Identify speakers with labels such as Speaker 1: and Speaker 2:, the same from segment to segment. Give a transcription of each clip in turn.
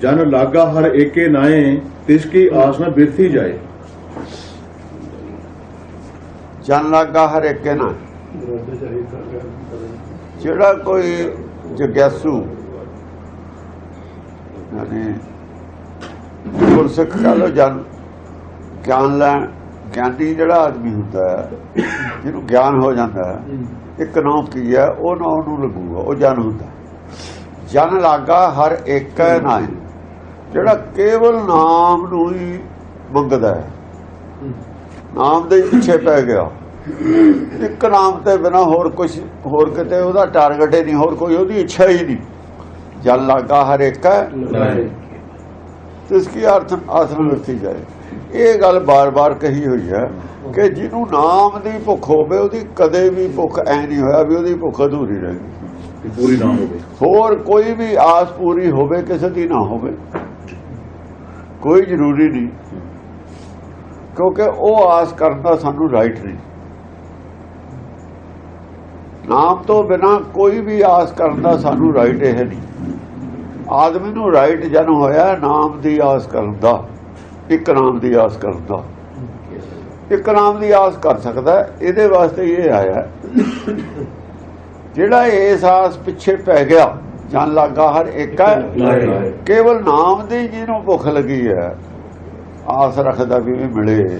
Speaker 1: ਜਨ ਲਾਗਾ ਹਰ ਏਕੇ ਨਾਏ, ਤਿਸ ਕੀ ਆਸ ਨ ਬਿਰਥੀ ਜਾਏ।
Speaker 2: ਜਨ ਲਾਗਾ ਹਰ ਏਕੇ ਨਾ ਜਿਹੜਾ ਕੋਈ ਜਗਿਆਸੂ, ਯਾਨੀ ਗੁਰਸਿੱਖ ਕਹ ਲੋ ਜਨ, ਗਿਆਨ ਲੈਣ ਗਿਆਨੀ ਜਿਹੜਾ ਆਦਮੀ ਹੁੰਦਾ ਹੈ, ਜਿਹਨੂੰ ਗਿਆਨ ਹੋ ਜਾਂਦਾ ਹੈ, ਇੱਕ ਨਾਮ ਕੀ ਹੈ? ਉਹ ਨਾ ਉਹਨੂੰ ਲੱਗੂਗਾ, ਉਹ ਜਨ ਹੁੰਦਾ ਜਨ ਲਾਗਾ ਹਰ ਇੱਕ ਨਾਮ ਜਿਹੜਾ ਕੇਵਲ ਨਾਮ ਨੂੰ ਹੀ ਮੰਗਦਾ ਹੈ। ਨਾਮ ਦੇ ਪਿੱਛੇ ਪੈ ਗਿਆ। ਇੱਕ ਨਾਮ ਤੇ ਬਿਨਾ ਹੋਰ ਕੁਝ ਹੋਰ ਕਿਤੇ ਉਹਦਾ ਟਾਰਗੇਟ ਹੀ ਨਹੀਂ ਹੋਰ ਕੋਈ ਉਹਦੀ ਇੱਛਾ ਹੀ ਨਹੀਂ। ਜਨ ਲਾਗਾ ਹਰ ਇੱਕ ਇਸ ਕੀ ਅਰਥ ਆਸਨ ਵਰਤੀ ਜਾਏ। ਇਹ ਗੱਲ ਬਾਰ-ਬਾਰ ਕਹੀ ਹੋਈ ਹੈ ਕਿ ਜਿਹਨੂੰ ਨਾਮ ਦੀ ਭੁੱਖ ਹੋਵੇ ਉਹਦੀ ਕਦੇ ਵੀ ਭੁੱਖ ਐ ਨਹੀਂ ਹੋਇਆ ਵੀ ਉਹਦੀ ਭੁੱਖ ਅਧੂਰੀ ਰਹੇਗੀ
Speaker 1: ਪੂਰੀ ਨਾ ਹੋਵੇ।
Speaker 2: ਹੋਰ ਕੋਈ ਵੀ ਆਸ ਪੂਰੀ ਹੋਵੇ ਕਿਸੇ ਦੀ ਨਾ ਹੋਵੇ। ਕੋਈ ਜ਼ਰੂਰੀ ਨਹੀਂ। ਕਿਉਂਕਿ ਉਹ ਆਸ ਕਰਨ ਦਾ ਸਾਨੂੰ ਰਾਈਟ ਨਹੀਂ। ਨਾਮ ਤੋਂ ਬਿਨਾ ਕੋਈ ਵੀ ਆਸ ਕਰਨ ਦਾ ਸਾਨੂੰ ਰਾਈਟ ਇਹ ਨਹੀਂ। ਆਦਮੀ ਨੂੰ ਰਾਈਟ ਜਨ ਹੋਇਆ ਨਾਮ ਦੀ ਆਸ ਕਰਨ ਦਾ, ਇੱਕ ਨਾਮ ਦੀ ਆਸ ਕਰਨ ਦਾ। ਇੱਕ ਨਾਮ ਦੀ ਆਸ ਕਰ ਸਕਦਾ, ਇਹਦੇ ਵਾਸਤੇ ਇਹ ਆਇਆ। ਜਿਹੜਾ ਇਸ ਆਸ ਪਿੱਛੇ ਪੈ ਗਿਆ ਜਨ ਲਾਗਾ ਹਰ ਇੱਕ ਹੈ। ਕੇਵਲ ਨਾਮ ਦੀ ਜਿਹਨੂੰ ਭੁੱਖ ਲੱਗੀ ਹੈ ਆਸ ਰੱਖਦਾ ਵੀ ਮਿਲੇ।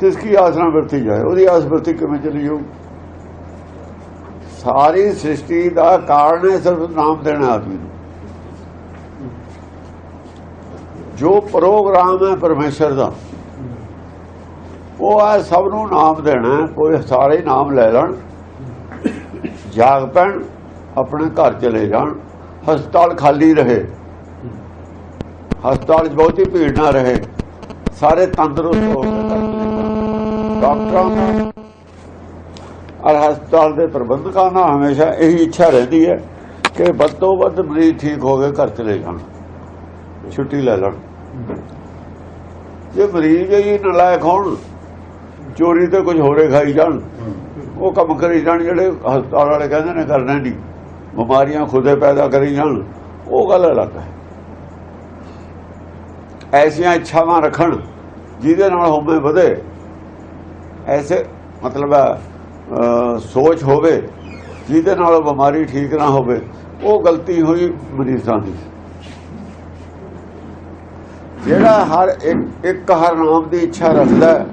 Speaker 2: ਤਿਸ ਕੀ ਆਸ ਨਾ ਵਰਤੀ ਜਾਏ? ਉਹਦੀ ਆਸ ਵਰਤੀ ਕਿਵੇਂ ਚਲੀ ਜਾਊ? ਸਾਰੀ ਸ੍ਰਿਸ਼ਟੀ ਦਾ ਕਾਰਨ ਹੈ ਸਿਰਫ ਨਾਮ ਦੇਣਾ ਆਦਮੀ ਨੂੰ। ਜੋ ਪ੍ਰੋਗਰਾਮ ਹੈ ਪਰਮੇਸ਼ਰ ਦਾ ਉਹ ਹੈ ਸਭ ਨੂੰ ਨਾਮ ਦੇਣਾ। ਕੋਈ ਸਾਰੇ ਨਾਮ ਲੈ ਲੈਣ ਜਾਗ ਪੈਣ ਆਪਣੇ ਘਰ ਚਲੇ ਜਾਣ, ਹਸਪਤਾਲ ਖਾਲੀ ਰਹੇ। ਹਸਪਤਾਲ 'ਚ ਬਹੁਤੀ ਭੀੜ ਨਾ ਰਹੇ। ਸਾਰੇ ਤੰਦਰੁਸਤ ਹੋ ਕੇ ਡਾਕਟਰਾਂ ਦਾ ਔਰ ਹਸਪਤਾਲ ਦੇ ਪ੍ਰਬੰਧਕਾਂ ਨਾਲ ਹਮੇਸ਼ਾ ਇਹੀ ਇੱਛਾ ਰਹਿੰਦੀ ਹੈ ਕਿ ਵੱਧ ਤੋਂ ਵੱਧ ਮਰੀਜ਼ ਠੀਕ ਹੋ ਕੇ ਘਰ ਚਲੇ ਜਾਣ, ਛੁੱਟੀ ਲੈ ਲੈਣ। ਜੇ ਮਰੀਜ਼ ਹੀ ਨਲਾਇਕ ਹੋਣ, ਚੋਰੀ ਤੇ ਕੁਝ ਹੋਰੇ ਖਾਈ ਜਾਣ, ਉਹ ਕੰਮ ਕਰੀ ਜਾਣ ਜਿਹੜੇ ਹਸਪਤਾਲ ਵਾਲੇ ਕਹਿੰਦੇ ਨੇ ਕਰਨਾ ਨਹੀਂ। ਬਿਮਾਰੀਆਂ ਖੁਦੇ ਪੈਦਾ ਕਰੀ ਜਾਣ ਉਹ ਗੱਲ ਅਲੱਗ ਹੈ। ਐਸੀਆਂ ਇੱਛਾਵਾਂ ਰੱਖਣ ਜਿਹਦੇ ਨਾਲ ਹੋਵੇ ਵਧੇ। ਐਸੇ ਮਤਲਬ ਹੈ, ਸੋਚ ਹੋਵੇ ਜਿਹਦੇ ਨਾਲ ਉਹ ਬਿਮਾਰੀ ਠੀਕ ਨਾ ਹੋਵੇ ਉਹ ਗਲਤੀ ਹੋਈ ਮਰੀਜ਼ਾਂ ਦੀ। ਜਿਹੜਾ ਹਰ ਇੱਕ ਇੱਕ ਹਰ ਨਾਮ ਦੀ ਇੱਛਾ ਰੱਖਦਾ ਹੈ,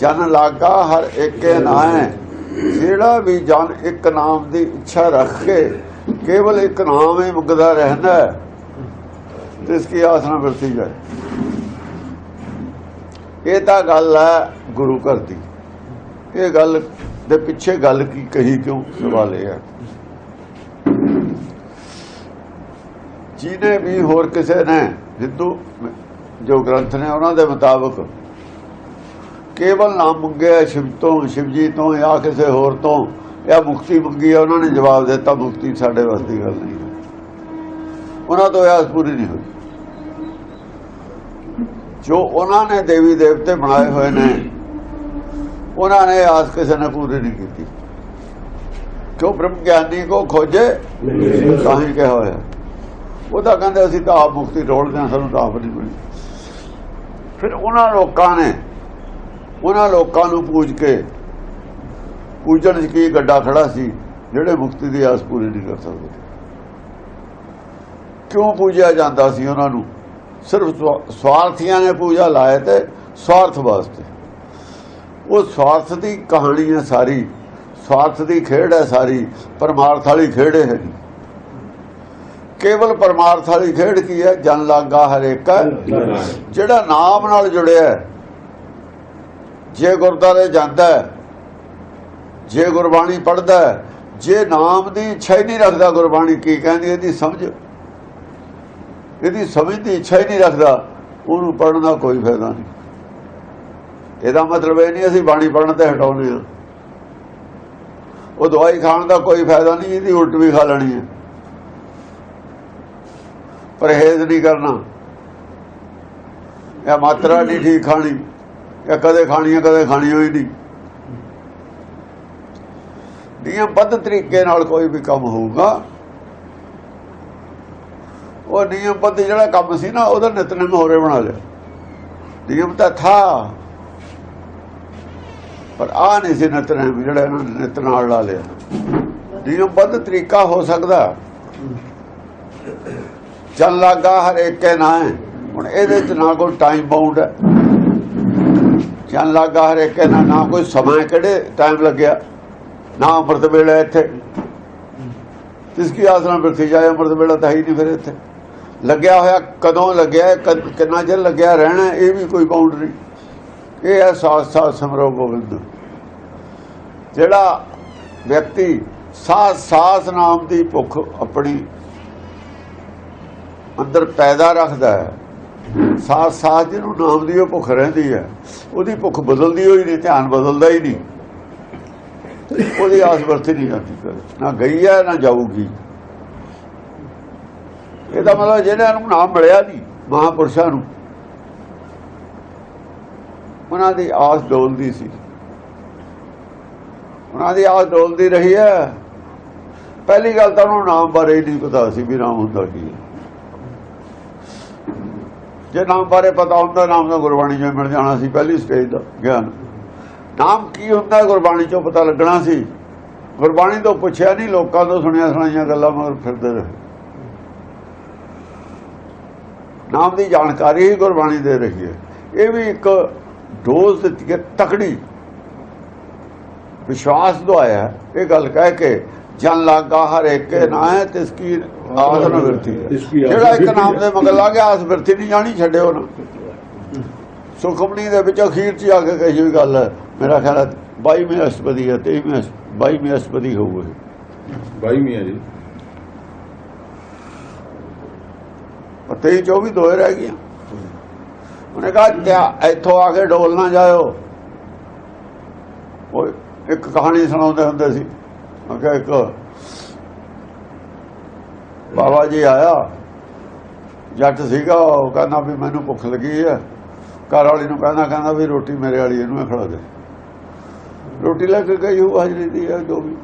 Speaker 2: ਜਨ ਲਾਗਾ ਹਰ ਏਕੇ ਨਾਏ ਜਿਹੜਾ ਵੀ ਜਨ ਇੱਕ ਨਾਮ ਦੀ ਇੱਛਾ ਰੱਖ ਕੇ ਕੇਵਲ ਇੱਕ ਨਾਮ ਹੀ ਮੁਕਦਾ ਰਹਿੰਦਾ ਹੈ ਤਿਸ ਕੀ ਆਸਨਾ ਵਰਤੀ ਜਾਏ। ਇਹ ਤਾਂ ਗੱਲ ਹੈ ਗੁਰੂ ਘਰ ਦੀ। ਇਹ ਗੱਲ ਦੇ ਪਿੱਛੇ ਗੱਲ ਕੀ ਕਹੀ ਕਿਉਂ? ਸਵਾਲ ਇਹ ਹੈ। ਜਿਹਨੇ ਵੀ ਹੋਰ ਕਿਸੇ ਨੇ ਹਿੰਦੂ ਜੋ ਗ੍ਰੰਥ ਨੇ ਉਹਨਾਂ ਦੇ ਮੁਤਾਬਕ ਕੇਵਲ ਨਾਮ ਮੰਗਿਆ ਸ਼ਿਵ ਤੋਂ, ਸ਼ਿਵਜੀ ਤੋਂ ਜਾਂ ਕਿਸੇ ਹੋਰ ਤੋਂ। ਜਾਂ ਮੁਕਤੀ ਮੰਗੀ ਹੈ ਉਹਨਾਂ ਨੇ ਜਵਾਬ ਦਿੱਤਾ, ਮੁਕਤੀ ਸਾਡੇ ਵਾਸਤੇ ਗੱਲ ਨਹੀਂ। ਹੈ ਉਹਨਾਂ ਤੋਂ ਇਹ ਆਸ ਪੂਰੀ ਨਹੀਂ ਹੋਈ। ਜੋ ਉਹਨਾਂ ਨੇ ਦੇਵੀ ਦੇਵਤੇ ਬਣਾਏ ਹੋਏ ਨੇ, ਉਹਨਾਂ ਨੇ ਆਸ ਕਿਸੇ ਨੇ ਪੂਰੀ ਨਹੀਂ ਕੀਤੀ। ਕਿਉਂ ਬ੍ਰਹਮ ਗਿਆਨੀ ਕੋ ਖੋਜੇ? ਤਾਂ ਹੀ ਕਿਹਾ ਹੋਇਆ। ਉਹ ਤਾਂ ਕਹਿੰਦੇ ਅਸੀਂ ਤਾਂ ਆਪ ਮੁਕਤੀ ਰੋਲਦੇ ਹਾਂ, ਸਾਨੂੰ ਤਾਂ ਆਪ ਨਹੀਂ ਮਿਲੀ। ਫਿਰ ਉਹਨਾਂ ਲੋਕਾਂ ਨੇ ਉਹਨਾਂ ਲੋਕਾਂ ਨੂੰ ਪੂਜ ਕੇ ਪੂਜਣ 'ਚ ਕੀ ਗੱਡਾ ਖੜਾ ਸੀ ਜਿਹੜੇ ਮੁਕਤੀ ਦੀ ਆਸ ਪੂਰੀ ਨਹੀਂ ਕਰ ਸਕਦੇ। ਕਿਉਂ ਪੂਜਿਆ ਜਾਂਦਾ ਸੀ ਉਹਨਾਂ ਨੂੰ? ਸਿਰਫ ਸਵਾ- ਸਵਾਰਥੀਆਂ ਨੇ ਪੂਜਾ ਲਾਇਆ ਤੇ ਸਵਾਰਥ ਵਾਸਤੇ। ਉਹ ਸਵਾਰਥ ਦੀ ਕਹਾਣੀ ਹੈ ਸਾਰੀ। ਸਵਾਰਥ ਦੀ ਖੇਡ ਹੈ ਸਾਰੀ। ਪਰਮਾਰਥ ਵਾਲੀ ਖੇਡ ਹੈ ਕੇਵਲ ਪਰਮਾਰਥ ਵਾਲੀ ਖੇਡ ਕੀ ਹੈ? ਜਨ ਲਾਗਾ ਹਰੇਕ ਜਿਹੜਾ ਨਾਮ ਨਾਲ ਜੁੜਿਆ ਹੈ, ਜੇ ਗੁਰਦਾਰੇ ਜਾਂਦਾ ਜੇ ਗੁਰਬਾਣੀ ਪੜ੍ਹਦਾ ਜੇ ਨਾਮ ਦੀ ਇੱਛਾ ਹੀ ਨਹੀਂ ਰੱਖਦਾ ਗੁਰਬਾਣੀ, ਕੀ ਕਹਿੰਦੀ ਇਹਦੀ ਸਮਝ? ਇਹਦੀ ਸਮਝ ਦੀ ਇੱਛਾ ਹੀ ਨਹੀਂ ਰੱਖਦਾ, ਉਹਨੂੰ ਪੜ੍ਹਨ ਦਾ ਕੋਈ ਫਾਇਦਾ ਨਹੀਂ। ਇਹਦਾ ਮਤਲਬ ਇਹ ਨਹੀਂ ਅਸੀਂ ਬਾਣੀ ਪੜ੍ਹਨ ਤੇ ਹਟਾਉਨੇ ਆ ਉਹ ਦਵਾਈ ਖਾਣ ਦਾ ਕੋਈ ਫਾਇਦਾ ਨਹੀਂ, ਇਹਦੀ ਉਲਟ ਵੀ ਖਾ ਲੈਣੀ ਹੈ। ਪਰਹੇਜ਼ ਨਹੀਂ ਕਰਨਾ। ਇਹ ਮਾਤਰਾ ਨਹੀਂ ਠੀਕ ਖਾਣੀ। ਇਹ ਕਦੇ ਖਾਣੀ ਕਦੇ ਖਾਣੀ ਹੋਈ ਨਹੀਂ। ਨਿਯਮਬੱਧ ਤਰੀਕੇ ਨਾਲ ਕੋਈ ਵੀ ਕੰਮ ਹੋਊਗਾ। ਉਹ ਨਿਯਮ ਪੱਤ ਜਿਹੜਾ ਕੰਮ ਸੀ ਨਾ, ਉਹਦਾ ਨਿਤਨੇਮ ਹੋਰੇ ਬਣਾ ਲਿਆ। ਨਿਯਮ ਤਾਂ ਥਾ। ਪਰ ਆ ਨਹੀਂ ਸੀ ਨਿਤਨੇਮ ਜਿਹੜਾ ਇਹਨਾਂ ਨੇ ਨਿਤ ਨਾਲ ਲਾ ਲਿਆ। ਨਿਯਮ ਪੱਤ ਤਰੀਕਾ ਹੋ ਸਕਦਾ। ਚੱਲ ਲੱਗਾ ਹਰ ਇੱਕ ਕੇ ਨਾ ਹੁਣ ਇਹਦੇ ਚ ਨਾ ਕੋਈ ਟਾਈਮ ਬਾਉਂਡ ਹੈ। ਚੱਲ ਲੱਗਾ ਹਰ ਇੱਕ ਨਾ ਕੋਈ ਸਮਾਂ ਕਿਹੜੇ ਟਾਈਮ ਲੱਗਿਆ। ਨਾ ਅੰਮ੍ਰਿਤ ਵੇਲਾ ਇੱਥੇ। ਇਸ ਕੀ ਆਸਰਾ ਬਿਰਥੀ ਜਾਏ, ਅੰਮ੍ਰਿਤ ਵੇਲਾ ਤਾਂ ਹੀ ਨਹੀਂ ਫਿਰ ਇੱਥੇ। ਲੱਗਿਆ ਹੋਇਆ ਕਦੋਂ ਲੱਗਿਆ ਕਿੰਨਾ ਚਿਰ ਲੱਗਿਆ ਰਹਿਣਾ, ਇਹ ਵੀ ਕੋਈ ਬਾਉਂਡਰੀ ਇਹ ਹੈ ਸਾਥ ਸਾਥ ਸਮਰੋ ਗੋਬਿੰਦ। ਜਿਹੜਾ ਵਿਅਕਤੀ ਸਾਥ ਸਾਥ ਨਾਮ ਦੀ ਭੁੱਖ ਆਪਣੀ ਅੰਦਰ ਪੈਦਾ ਰੱਖਦਾ ਹੈ ਸਾਥ ਸਾਥ ਜਿਹਨੂੰ ਨਾਮ ਦੀ ਉਹ ਭੁੱਖ ਰਹਿੰਦੀ ਹੈ, ਉਹਦੀ ਭੁੱਖ ਬਦਲਦੀ ਹੋਈ ਨਹੀਂ, ਧਿਆਨ ਬਦਲਦਾ ਹੀ ਨਹੀਂ। ਉਹਦੀ ਆਸ ਵਰਤੀ ਨਹੀਂ ਜਾਂਦੀ ਨਾ ਗਈ ਹੈ, ਨਾ ਜਾਊਗੀ। ਇਹਦਾ ਮਤਲਬ ਜਿਹਨਾਂ ਨੂੰ ਨਾਮ ਮਿਲਿਆ ਨਹੀਂ, ਮਹਾਪੁਰਸ਼ਾਂ ਨੂੰ, ਉਹਨਾਂ ਦੀ ਆਸ ਡੋਲਦੀ ਸੀ। ਉਹਨਾਂ ਦੀ ਆਸ ਡੋਲਦੀ ਰਹੀ ਹੈ। ਪਹਿਲੀ ਗੱਲ ਤਾਂ ਉਹਨੂੰ ਨਾਮ ਬਾਰੇ ਹੀ ਨਹੀਂ ਪਤਾ ਸੀ ਵੀ ਨਾਮ ਹੁੰਦਾ ਕੀ ਹੈ। ਜੇ ਨਾਮ ਬਾਰੇ ਪਤਾ ਹੁੰਦਾ, ਨਾਮ ਦਾ ਗੁਰਬਾਣੀ ਚੋਂ ਮਿਲ ਜਾਣਾ ਸੀ, ਪਹਿਲੀ ਸਟੇਜ ਦਾ ਗਿਆਨ। ਨਾਮ ਕੀ ਹੁੰਦਾ, ਗੁਰਬਾਣੀ ਚੋਂ ਪਤਾ ਲੱਗਣਾ ਸੀ। ਗੁਰਬਾਣੀ ਤੋਂ ਪੁੱਛਿਆ ਨਹੀਂ, ਲੋਕਾਂ ਤੋਂ ਸੁਣਿਆ ਸੁਣਾਈਆਂ ਗੱਲਾਂ, ਮਗਰ ਫਿਰਦੇ ਰਹੇ। ਨਾਮ ਦੀ ਜਾਣਕਾਰੀ ਹੀ ਗੁਰਬਾਣੀ ਦੇ ਰਹੀ ਹੈ। ਇਹ ਵੀ ਇੱਕ ਡੋਜ਼ ਦਿੱਤੀ ਹੈ, ਤਕੜੀ। ਵਿਸ਼ਵਾਸ ਦਵਾਇਆ ਇਹ ਗੱਲ ਕਹਿ ਕੇ, ਜਨ ਲਾਗਾ ਹਰ ਇੱਕ ਕੇ ਤਿਸ ਕੀ ਆਸ ਨਾ ਵਰਤੀ ਹੈ। ਜਿਹੜਾ ਇੱਕ ਨਾਮ
Speaker 1: ਹੈ।
Speaker 2: ਦੇ ਮਗਰ ਲਾ ਗਿਆ ਆਸ ਵਰਤੀ ਨਹੀਂ ਜਾਣੀ ਛੱਡਿਓ ਨਾ। ਸੁਖਮਨੀ ਦੇ ਵਿੱਚ ਅਖੀਰ 'ਚ ਆ ਕੇ ਕਹੀ ਹੋਈ ਗੱਲ ਹੈ ਮੇਰਾ ਖਿਆਲ ਹੈ 22ਵੀਂ ਅਸ਼ਟਪਦੀ ਹੈ 23ਵੀਂ 22ਵੀਂ ਅਸ਼ਟਪਦੀ ਹੋਊਗੀ
Speaker 1: ਬਾਈ ਮੀਆਂ ਜੀ।
Speaker 2: 23 24 ਦੋਏ ਰਹਿ ਗਈਆਂ। ਉਹਨੇ ਕਹਾ ਇੱਥੋਂ ਆ ਕੇ ਡੋਲ ਨਾ ਜਾਇਓ। ਉਹ ਇੱਕ ਕਹਾਣੀ ਸੁਣਾਉਂਦੇ ਹੁੰਦੇ ਸੀ। ਮੈਂ ਕਿਹਾ ਇੱਕ ਬਾਬਾ ਜੀ ਆਇਆ, ਜੱਟ ਸੀਗਾ, ਉਹ ਕਹਿੰਦਾ ਵੀ ਮੈਨੂੰ ਭੁੱਖ ਲੱਗੀ ਹੈ ਘਰ ਵਾਲੀ ਨੂੰ ਕਹਿੰਦਾ ਕਹਿੰਦਾ ਵੀ ਰੋਟੀ ਮੇਰੇ ਵਾਲੀ, ਇਹਨੂੰ ਖੜਾ ਦੇ। ਰੋਟੀ ਲੈ ਕੇ ਗਈ, ਉਹ ਹਾਜ਼ਰੀ ਦੀ ਹੈ ਜੋ ਵੀ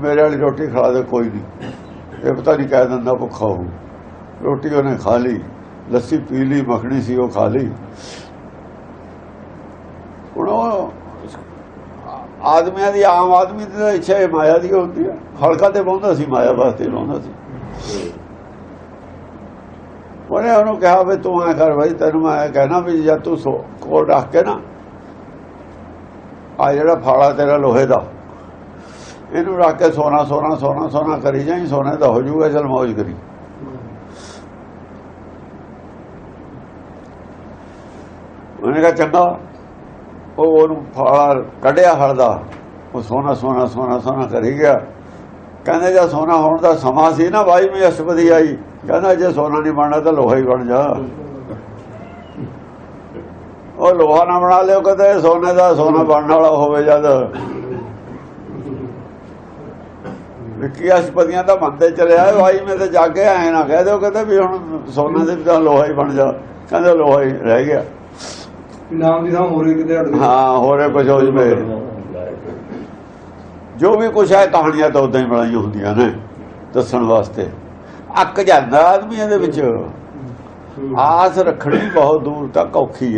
Speaker 2: ਮੇਰੇ ਵਾਲੀ ਰੋਟੀ ਖਿਲਾ ਦੇ, ਕੋਈ ਨਹੀਂ। ਇਹ ਪਤਾ ਨਹੀਂ ਕਹਿ ਦਿੰਦਾ, ਭੁੱਖਾ ਹੋਊ ਰੋਟੀ ਉਹਨੇ ਖਾ ਲਈ, ਲੱਸੀ ਪੀ ਲਈ, ਮੱਖਣੀ ਸੀ, ਉਹ ਖਾ ਲਈ। ਹੁਣ ਉਹ ਆਦਮੀਆਂ ਦੀ, ਆਮ ਆਦਮੀ ਦੀ ਤਾਂ ਇੱਛਾ ਇਹ ਮਾਇਆ ਦੀ ਹੁੰਦੀ ਹੈ ਹਲਕਾ ਤੇ ਬਹੁੰਦਾ ਸੀ, ਮਾਇਆ ਵਾਸਤੇ ਬਹੁੰਦਾ ਸੀ। ਉਹਨੇ ਉਹਨੂੰ ਕਿਹਾ ਵੀ ਤੂੰ ਐ ਕਰ ਭਾਈ ਤੈਨੂੰ ਮੈਂ ਕਹਿਣਾ ਵੀ ਜਦ ਤੂੰ ਸੋ- ਕੋਲ ਰੱਖ ਕੇ ਨਾ, ਆ ਜਿਹੜਾ ਫਾਲਾ ਤੇਰਾ ਲੋਹੇ ਦਾ, ਇਹਨੂੰ ਰੱਖ ਕੇ ਸੋਨਾ ਸੋਨਾ ਸੋਨਾ ਸੋਨਾ ਕਰੀ ਜਾਈ, ਸੋਨੇ ਦਾ ਹੋ ਜਾਊਗਾ ਚਲ ਮौज ਕਰੀ। ਉਹਨੇ ਕਿਹਾ, ਚੰਗਾ। ਉਹ ਉਹਨੂੰ ਫਾਲਾ ਕੱਢਿਆ ਹਲਦਾ। ਉਹ ਸੋਨਾ ਸੋਨਾ ਸੋਨਾ ਸੋਨਾ ਕਰੀ ਗਿਆ। ਕਹਿੰਦੇ ਜੇ ਸੋਨਾ ਹੋਣ ਦਾ ਸਮਾਂ ਸੀ ਨਾ ਬਾਈ ਮੈਂ ਅਸ਼ਪਦੀ ਆਈ। ਕਹਿੰਦਾ ਜੇ ਸੋਨਾ ਨਹੀਂ ਬਣਨਾ ਤਾਂ ਲੋਹਾ ਹੀ ਬਣ ਜਾ। ਉਹ ਲੋਹਾ ਨਾ ਬਣਾ ਲਿਓ ਕਦੇ ਸੋਨੇ ਦਾ ਸੋਨਾ ਬਣਨ ਵਾਲਾ ਹੋਵੇ ਜਦ। ਵਿੱਕੀ ਅਸ਼ਪਦੀਆਂ ਦਾ ਮੰਦੇ ਚਲਿਆ ਭਾਈ ਮੈਂ ਤੇ ਜਾ ਕੇ ਆਏ ਨਾ। ਕਹਿ ਦਿਓ ਕਹਿੰਦੇ ਵੀ ਹੁਣ ਸੋਨੇ ਦੇ ਵੀ ਤਾਂ ਲੋਹਾ ਹੀ ਬਣ ਜਾ। ਕਹਿੰਦੇ ਲੋਹਾ ਹੀ ਰਹਿ ਗਿਆ।
Speaker 3: ਨਾਮ ਦੀ ਥਾਂ ਹੋਰ ਕਿਤੇ
Speaker 2: ਹਾਂ ਹੋਰੇ ਕੁਝ ਹੋ ਜਵੇ। ਜੋ ਵੀ ਕੁਛ ਹੈ ਕਹਾਣੀਆਂ ਤਾਂ ਉਦਾਂ ਹੀ ਬਣਾਈਆਂ ਹੁੰਦੀਆਂ ਨੇ ਦੱਸਣ ਵਾਸਤੇ। ਅੱਕ ਜਾਂਦਾ ਆਦਮੀ ਇਹਦੇ ਵਿੱਚ। ਆਸ ਰੱਖਣੀ ਬਹੁਤ ਦੂਰ ਤੱਕ ਔਖੀ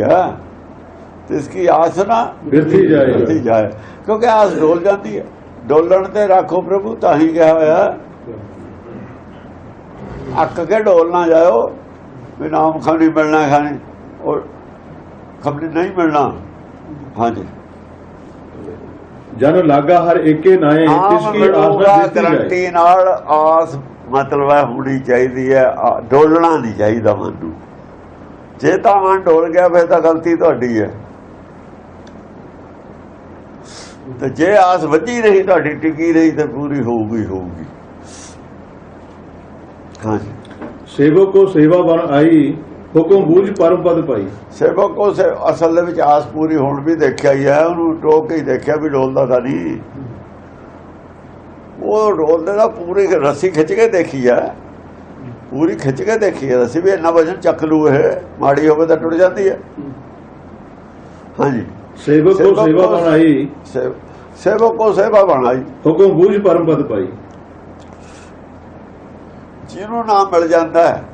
Speaker 2: ਤੇ ਇਸ ਕੀ ਆਸ ਨਾ
Speaker 1: ਬਿਰਥੀ ਜਾਏ।
Speaker 2: ਵਧੀ ਜਾਏ। ਕਿਉਂਕਿ ਆਸ ਡੋਲ ਜਾਂਦੀ ਹੈ ਡੋਲਣ ਤੇ ਰੱਖੋ ਪ੍ਰਭੂ ਤਾਂ ਹੀ ਕਿਹਾ ਹੋਇਆ। ਅੱਕ ਕੇ ਡੋਲ ਨਾ ਜਾਇਓ। ਵੀ ਨਾਮ ਖਾਣੀ ਮਿਲਣਾ ਖਾਣੀ। ਉਹ ਖਬਰ ਨਹੀਂ ਮਿਲਣਾ। ਹਾਂਜੀ।
Speaker 1: ਜਨ ਲਾਗਾ ਹਰ ਏਕੇ ਨਾਏ
Speaker 2: ਆਮ
Speaker 1: ਕੀ ਆਸ
Speaker 2: ਮਿਲੂਗਾ
Speaker 1: ਨਾ ਬਿਰਥੀ ਜਾਏ।
Speaker 2: ਗਰੰਟੀ ਨਾਲ ਆਸ ਮਤਲਬ ਹੈ ਹੋਣੀ ਚਾਹੀਦੀ ਹੈ ਡੋਲਣਾ ਨਹੀਂ ਚਾਹੀਦਾ ਮਨ। ਨੂੰ ਜੇ ਤਾਂ ਮਨ ਡੋਲ ਗਿਆ ਫਿਰ ਤਾਂ ਗਲਤੀ ਤੁਹਾਡੀ ਹੈ। ਤੇ ਜੇ ਆਸ ਵਧੀ ਰਹੀ ਤੁਹਾਡੀ ਟਿਕੀ ਰਹੀ ਤੇ ਪੂਰੀ ਹੋਊਗੀ ਹੋਊਗੀ। ਹਾਂਜੀ।
Speaker 1: ਸੇਵਕ ਕੋ ਸੇਵਾ ਬਨ ਆਈ ਹੁਕਮ ਬੂਝ ਪਰਮ ਪਦ ਪਾਈ।
Speaker 2: ਸੇਵਕ ਕੋ ਸੇ ਅਸਲ ਦੇ ਵਿੱਚ ਆਸ ਪੂਰੀ ਹੋਣ ਵੀ ਦੇਖਿਆ ਹੀ ਹੈ ਉਹਨੂੰ ਟੋਕ ਕੇ ਦੇਖਿਆ ਵੀ ਡੋਲਦਾ ਤਾਂ ਨਹੀਂ। ਉਹ ਡੋਲਦੇ ਦਾ ਪੂਰੀ ਰੱਸੀ ਖਿੱਚ ਕੇ ਦੇਖੀ ਹੈ। ਪੂਰੀ ਖਿੱਚ ਕੇ ਦੇਖੀ ਹੈ ਰੱਸੀ ਵੀ ਇੰਨਾ ਵਜਨ ਚੱਕ ਲੂ ਇਹ ਮਾੜੀ ਹੋਵੇ ਤਾਂ ਟੁੱਟ ਜਾਂਦੀ ਹੈ। ਹਾਂਜੀ।
Speaker 1: ਸੇਵਕ ਕੋ ਸੇਵਾ
Speaker 2: ਸੇ- ਸੇਵਕ ਕੋ ਸੇਵਾ ਬਣਾਈ।
Speaker 1: ਹੁਕਮ ਬੂਝ ਪਰਮ ਪਦ ਪਾਈ।
Speaker 2: ਜਿਹਨੂੰ ਨਾਮ ਮਿਲ ਜਾਂਦਾ ਹੈ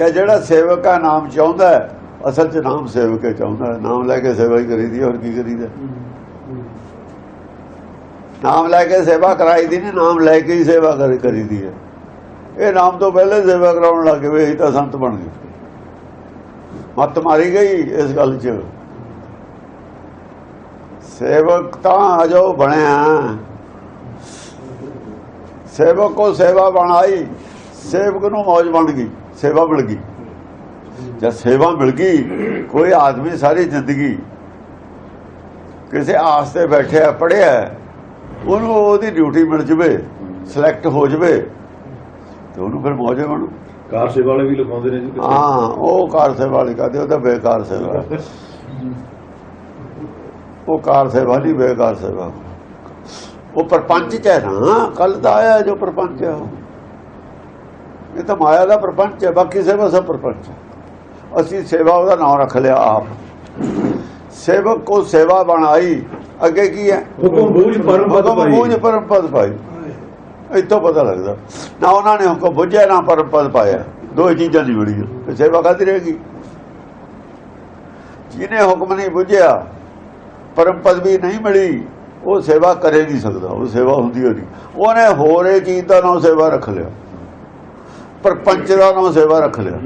Speaker 2: ਇਹ ਜਿਹੜਾ ਸੇਵਕ ਆ ਨਾਮ ਚਾਹੁੰਦਾ ਅਸਲ 'ਚ ਨਾਮ ਸੇਵਕ ਹੀ ਚਾਹੁੰਦਾ। ਨਾਮ ਲੈ ਕੇ ਸੇਵਾ ਹੀ ਕਰੀਦੀ ਹੋਰ ਕੀ ਕਰੀਦਾ ਨਾਮ ਲੈ ਕੇ ਸੇਵਾ ਕਰਾਈ ਦੀ ਨਹੀਂ ਨਾਮ ਲੈ ਕੇ ਹੀ ਸੇਵਾ ਕਰੀ ਕਰੀਦੀ ਹੈ। ਇਹ ਨਾਮ ਤੋਂ ਪਹਿਲੇ ਸੇਵਾ ਕਰਾਉਣ ਲੱਗੇ ਵੇ ਇਹ ਤਾਂ ਸੰਤ ਬਣ ਗਏ। ਮੱਤ ਮਾਰੀ ਗਈ ਇਸ ਗੱਲ 'ਚ। ਸੇਵਕ ਤਾਂ ਅਜੋ ਬਣਿਆ ਸੇਵਕ ਕੋ ਸੇਵਾ ਬਣਾਈ ਸੇਵਕ ਨੂੰ ਮੌਜ ਬਣ ਗਈ। ਸੇਵਾ ਮਿਲ ਗਈ ਜਦ ਸੇਵਾ ਮਿਲ ਗਈ ਕੋਈ ਆਦਮੀ ਸਾਰੀ ਜ਼ਿੰਦਗੀ ਕਿਸੇ ਆਸ ਤੇ ਬੈਠਿਆ ਪੜਿਆ ਉਹਨੂੰ ਉਹਦੀ ਡਿਊਟੀ ਮਿਲ ਜਵੇ ਸਿਲੈਕਟ ਹੋ ਜਵੇ ਤੇ ਉਹਨੂੰ ਫਿਰ ਮੌਜੇ ਬਣੂ
Speaker 1: ਕਾਰ ਸੇਵਾ ਵਾਲੇ ਵੀ ਲਿਖਾਉਂਦੇ ਨੇ ਜੀ।
Speaker 2: ਹਾਂ ਉਹ ਕਾਰ ਸੇਵਾ ਵਾਲੀ ਕਹਦੇ ਉਹ ਤਾਂ ਬੇਕਾਰ ਸੇਵਾ। ਉਹ ਕਾਰ ਸੇਵਾ ਨਹੀਂ ਬੇਕਾਰ ਸੇਵਾ ਉਹ ਪਰਪੰਚ ਚ ਹੈ ਨਾ ਕੱਲ ਦਾ ਆਇਆ ਜੋ ਪਰਪੰਚ ਹੈ ਉਹ। ਇਹ ਤਾਂ ਮਾਇਆ ਦਾ ਪਰਪੰਚ ਹੈ ਬਾਕੀ ਸੇਵਾ ਸਭ ਪਰਪੰਚ ਹੈ। ਅਸੀਂ ਸੇਵਾ ਉਹਦਾ ਨਾਮ ਰੱਖ ਲਿਆ ਆਪ। ਸੇਵਕ ਕੋ ਸੇਵਾ ਬਣਾਈ ਅੱਗੇ ਕੀ ਹੈ?
Speaker 1: ਹੁਕਮ ਬੂਝ ਪਰਮ ਪਦ
Speaker 2: ਹੁਕਮ
Speaker 1: ਪਾਈ।
Speaker 2: ਬੂਝ ਪਰਮ ਪਦ ਪਾਈ। ਇੱਥੋਂ ਪਤਾ ਲੱਗਦਾ। ਨਾ ਉਹਨਾਂ ਨੇ ਹੁਕਮ ਬੁੱਝਿਆ ਨਾ ਪਰਮ ਪਦ ਪਾਇਆ। ਦੋ ਚੀਜ਼ਾਂ ਨਹੀਂ ਮਿਲੀਆਂ ਤੇ ਸੇਵਾ ਕਾਹਦੀ ਰਹੇਗੀ। ਜਿਹਨੇ ਹੁਕਮ ਨਹੀਂ ਬੁੱਝਿਆ ਪਰਮ ਪਦ ਵੀ ਨਹੀਂ ਮਿਲੀ ਉਹ ਸੇਵਾ ਕਰੇ ਨਹੀਂ ਸਕਦਾ। ਉਹ ਸੇਵਾ ਹੁੰਦੀ ਹੋ ਨਹੀਂ ਉਹਨੇ ਹੋਰ ਇਹ ਚੀਜ਼ ਦਾ ਨਾਮ ਸੇਵਾ ਰੱਖ ਲਿਆ। ਪਰਪੰਚ ਦਾ ਨਾਮ ਸੇਵਾ ਰੱਖ ਲਿਆ।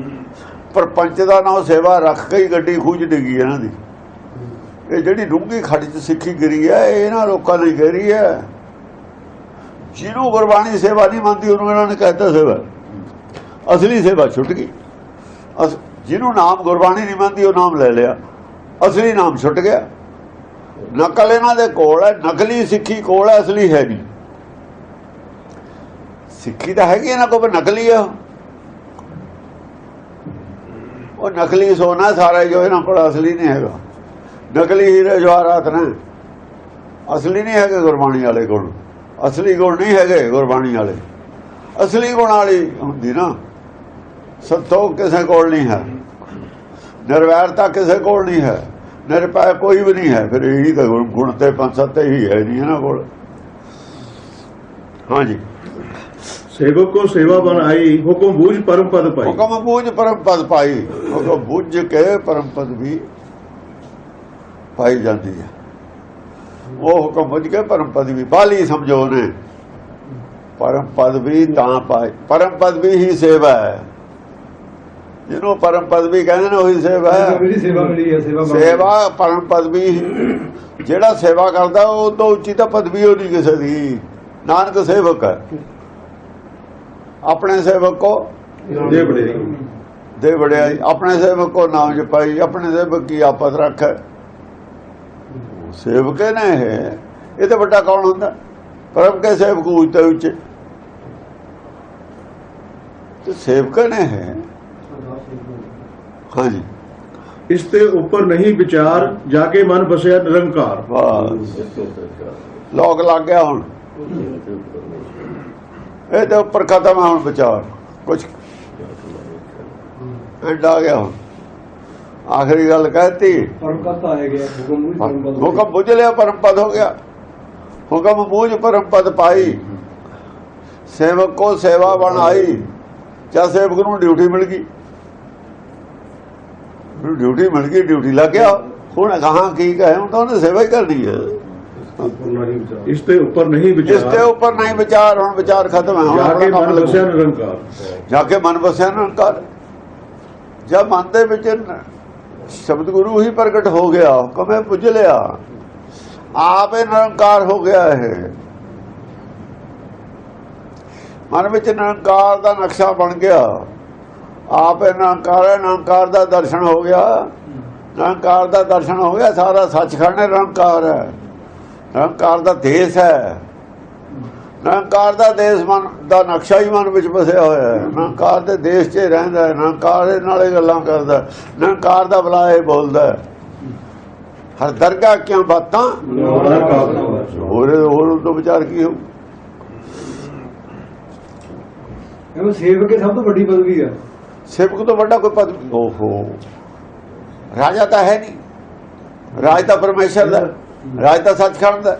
Speaker 2: ਪਰਪੰਚ ਦਾ ਨਾਮ ਸੇਵਾ ਰੱਖ ਕੇ ਹੀ ਗੱਡੀ ਖੂਜ ਡਿੱਗੀ ਇਹਨਾਂ ਦੀ। ਇਹ ਜਿਹੜੀ ਡੂੰਘੀ ਖੱਡ 'ਚ ਸਿੱਖੀ ਗਿਰੀ ਹੈ ਇਹ ਇਹਨਾਂ ਲੋਕਾਂ ਨੇ ਗਿਰੀ ਹੈ ਜਿਹਨੂੰ ਗੁਰਬਾਣੀ ਸੇਵਾ ਨਹੀਂ ਮੰਨਦੀ, ਉਹਨੂੰ ਇਹਨਾਂ ਨੇ ਕਹਿਤਾ ਸੇਵਾ। ਅਸਲੀ ਸੇਵਾ ਛੁੱਟ ਗਈ। ਅਸ- ਜਿਹਨੂੰ ਨਾਮ ਗੁਰਬਾਣੀ ਨਹੀਂ ਮੰਨਦੀ, ਉਹ ਨਾਮ ਲੈ ਲਿਆ। ਅਸਲੀ ਨਾਮ ਛੁੱਟ ਗਿਆ। ਨਕਲ ਇਹਨਾਂ ਦੇ ਕੋਲ ਹੈ ਨਕਲੀ ਸਿੱਖੀ ਕੋਲ ਹੈ ਅਸਲੀ ਹੈ ਨਹੀਂ। ਸਿੱਖੀ ਤਾਂ ਹੈਗੀ ਇਹਨਾਂ ਕੋਲ ਪਰ ਨਕਲੀ ਆ। ਉਹ। ਨਕਲੀ ਸੋਨਾ ਸਾਰਾ ਜੋ ਇਹਨਾਂ ਕੋਲ ਅਸਲੀ ਨਹੀਂ ਹੈਗਾ। ਨਕਲੀ ਹੀਰੇ ਜਵਾਹਰਾਤ ਨੇ। ਅਸਲੀ ਨਹੀਂ ਹੈਗੇ ਗੁਰਬਾਣੀ ਵਾਲੇ ਕੋਲ ਅਸਲੀ ਗੁਣ ਨਹੀਂ ਹੈਗੇ ਗੁਰਬਾਣੀ ਵਾਲੇ। ਅਸਲੀ ਗੁਣ ਵਾਲੀ ਹੁੰਦੀ ਨਾ। ਸੰਤੋਖ ਕਿਸੇ ਕੋਲ ਨਹੀਂ ਹੈ। ਨਿਰਵੈਰਤਾ ਕਿਸੇ ਕੋਲ ਨਹੀਂ ਹੈ। ਨਿਰਪੈ ਕੋਈ ਵੀ ਨਹੀਂ ਹੈ। ਫਿਰ ਇਹੀ ਤਾਂ ਗੁਣ- ਗੁਣ ਤੇ ਪੰਜ ਸੱਤ ਹੀ ਹੈ ਨਹੀਂ ਇਹਨਾਂ ਕੋਲ। ਹਾਂਜੀ।
Speaker 1: ਸੇਵਕ ਕੋ ਸੇਵਾ ਬਣਾਈ ਹੁਕਮ ਬੂਝ ਪਰਮ ਪਦ ਪਾਈ।
Speaker 2: ਹੁਕਮ ਬੂਝ ਪਰਮ ਪਦ ਪਾਈ ਹੁਕਮ ਬੂਝ ਕੇ ਪਰਮ ਪਦ ਵੀ ਪਾਈ ਜਾਂਦੀ ਹੈ। ਉਹ ਹੁਕਮ ਬੁੱਝ ਕੇ ਪਰਮ ਪਦ ਵੀ ਬਾਲੀ ਸਮਝੋ ਨੇ ਪਰਮ ਪਦ ਵੀ ਤਾਂ ਪਾਏ ਪਰਮ ਪਦ ਵੀ ਹੀ ਸੇਵਾ ਹੈ। ਜਿਹਨੂੰ ਪਰਮ ਪਦ ਵੀ ਕਹਿੰਦੇ ਨੇ ਉਹੀ ਸੇਵਾ ਹੈ।
Speaker 3: ਸੇਵਾ ਮਿਲੀ ਹੈ
Speaker 2: ਸੇਵਾ ਪਰਮ ਪਦਵੀ ਜਿਹੜਾ ਸੇਵਾ ਕਰਦਾ ਉਹ ਤੋਂ ਉੱਚੀ ਤਾਂ ਪਦਵੀ ਹੋਣੀ ਕਿਸੇ ਦੀ। ਨਾਨਕ ਸੇਵਕ ਹੈ। ਆਪਣੇ ਸੇਵਕ ਕੋ
Speaker 1: ਦੇ ਬੜੇ
Speaker 2: ਦੇ ਵਡਿਆਈ ਆਪਣੇ ਸੇਵਕ ਕੋ ਨਾਮ ਜਪਾਈ ਆਪਣੇ ਸੇਵਕ ਕੀ ਆਪਤ ਰੱਖੈ। ਸੇਵਕ ਨੇ ਇਹ। ਤਾਂ ਵੱਡਾ ਕੌਣ ਹੁੰਦਾ? ਪਰਮ ਕੇ ਸੇਵਕ ਉੱਚੇ ਉੱਚੇ। ਤੇ ਸੇਵਕ ਨੇ ਹੈ ਹਾਂਜੀ।
Speaker 1: ਇਸ ਤੇ ਉੱਪਰ ਨਹੀਂ ਵਿਚਾਰ ਜਾ ਕੇ ਮਨ ਬਸਿਆ ਨਿਰੰਕਾਰ।
Speaker 2: ਬਸ। ਲੋਕ ਲੱਗ ਗਿਆ ਹੁਣ। ਇਹ ਤੇ ਉੱਪਰ ਖਤਮ ਹੈ ਹੁਣ ਵਿਚਾਰ। ਕੁਝ ਐਂਡ ਆ ਗਿਆ ਹੁਣ। ਆਖਰੀ ਗੱਲ ਕਹਿਤੀ।
Speaker 3: ਪਰਮ ਪਦ ਆ ਗਿਆ ਹੁਕਮ
Speaker 2: ਬੁੱਝ ਲਿਆ ਪਰਮ ਪਦ ਹੋ ਗਿਆ। ਹੁਕਮ ਬੂਝ ਪਰਮ ਪਦ ਪਾਈ। ਸੇਵਕ ਕੋ ਸੇਵਾ ਬਣਾਈ ਜਾਂ ਸੇਵਕ ਨੂੰ ਡਿਊਟੀ ਮਿਲ ਗਈ। ਡਿਊਟੀ ਮਿਲ ਗਈ ਡਿਊਟੀ ਲੱਗ ਗਿਆ। ਹੁਣ ਕਹਾਂ ਕੀ ਕਹੇ ਹੁਣ ਤਾਂ ਉਹਨੇ ਸੇਵਾ ਹੀ ਕਰਨੀ ਹੈ।
Speaker 1: ਇਸ ਤੇ ਉੱਪਰ ਨਹੀਂ
Speaker 2: ਜਿਸ ਤੇ
Speaker 1: ਵਿਚਾਰ
Speaker 2: ਉੱਪਰ ਨਹੀਂ ਵਿਚਾਰ ਹੁਣ ਵਿਚਾਰ ਖਤਮ ਹੈ ਹੁਣ
Speaker 1: ਜਾ ਕੇ ਮਨ। ਬਸਿਆ ਨਿਰੰਕਾਰ।
Speaker 2: ਜਾ ਕੇ ਮਨ ਵਸਿਆ ਨਿਰੰਕਾਰ। ਜਦ ਮਨ ਦੇ ਵਿੱਚ ਸ਼ਬਦ ਗੁਰੂ ਹੀ ਪ੍ਰਗਟ ਹੋ ਗਿਆ ਕਮੇ ਪੁੱਜ ਲਿਆ ਆਪੇ ਨਿਰੰਕਾਰ ਹੋ ਗਿਆ ਇਹ। ਮਨ ਵਿੱਚ ਨਿਰੰਕਾਰ ਦਾ ਨਕਸ਼ਾ ਬਣ ਗਿਆ। ਆਪੇ ਨਿਰੰਕਾਰ ਹੈ ਨਿਰੰਕਾਰ ਦਾ ਦਰਸ਼ਨ ਹੋ ਗਿਆ। ਨਿਰੰਕਾਰ ਦਾ ਦਰਸ਼ਨ ਹੋ ਗਿਆ ਸਾਰਾ ਸੱਚਖੰਡ ਨਿਰੰਕਾਰ ਹੈ। ਨਿਰੰਕਾਰ ਦਾ ਦੇਸ਼ ਹੈ। ਨਿਰੰਕਾਰ ਦਾ ਦੇਸ਼ ਮਨ ਦਾ ਨਕਸ਼ਾ ਹੀ ਮਨ ਵਿੱਚ ਵਸਿਆ ਹੋਇਆ ਹੈ। ਨਿਰੰਕਾਰ ਦੇ ਦੇਸ਼ 'ਚ ਰਹਿੰਦਾ ਹੈ। ਨਿਰੰਕਾਰ ਦੇ ਨਾਲੇ ਗੱਲਾਂ ਕਰਦਾ। ਨਿਰੰਕਾਰ ਦਾ ਬੁਲਾਏ ਬੋਲਦਾ। ਹਰ ਦਰਗਾਹ ਕਿਉਂ ਬਾਤਾਂ? ਹੋਰ ਹੋਰ ਤੋਂ ਵਿਚਾਰ ਕੀ ਹੋ
Speaker 3: ਇਹ ਸੇਵਕ ਸਭ ਤੋਂ ਵੱਡੀ ਪਦਵੀ ਹੈ
Speaker 2: ਸੇਵਕ ਤੋਂ ਵੱਡਾ ਕੋਈ ਪਦ ਓਹੋ। ਰਾਜਾ ਤਾਂ ਹੈ ਨਹੀਂ। ਰਾਜ ਤਾਂ ਪਰਮੇਸ਼ਰ ਦਾ ਰਾਜ ਤਾਂ ਸੱਚਖੰਡ ਦਾ।